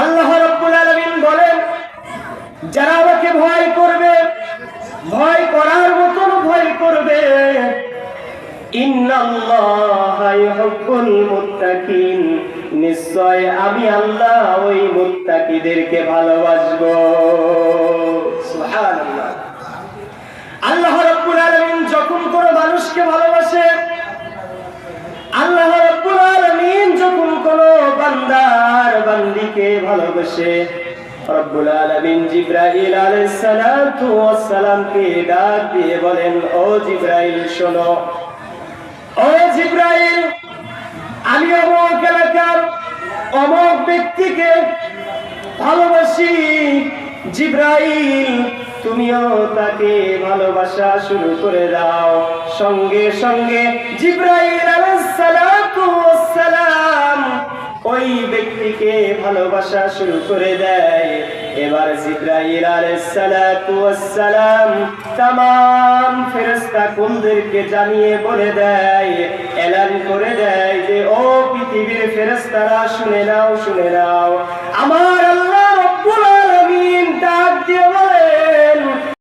আল্লাহ রাব্বুল আলামিন বলেন, যারা আমাকে ভয় করবে, ভয় করার মতন ভয় করবে। নিশ্চয় আমি আল্লাহ ওই মুত্তাকিদেরকে ভালোবাসবো। আল্লাহ রাব্বুল আলামিন বান্দিকে ভালোবাসে রব্বুল আলামিন জিব্রাইল আলাইহিস সালাতু ওয়াস সালামকে ডাক দিয়ে বলেন, ও জিব্রাইল, শোনো। ও জিব্রাইল, আমি অমুক এলাকার অমুক ব্যক্তিকে ভালোবাসি। জিব্রাইল, তুমিও তাকে ভালোবাসা শুরু করে দাও। সঙ্গে সঙ্গে জিব্রাইল ওই ব্যক্তিকে ভালোবাসা শুরু করে দেয়। এবার জিব্রাইল আলাইসালাম তাম ফেরেশতা কুলদেরকে জানিয়ে বলে দেয়, এলান করে দেয় যে, ও পৃথিবীর ফেরেশতারা, শুনে নাও শুনে নাও, আমার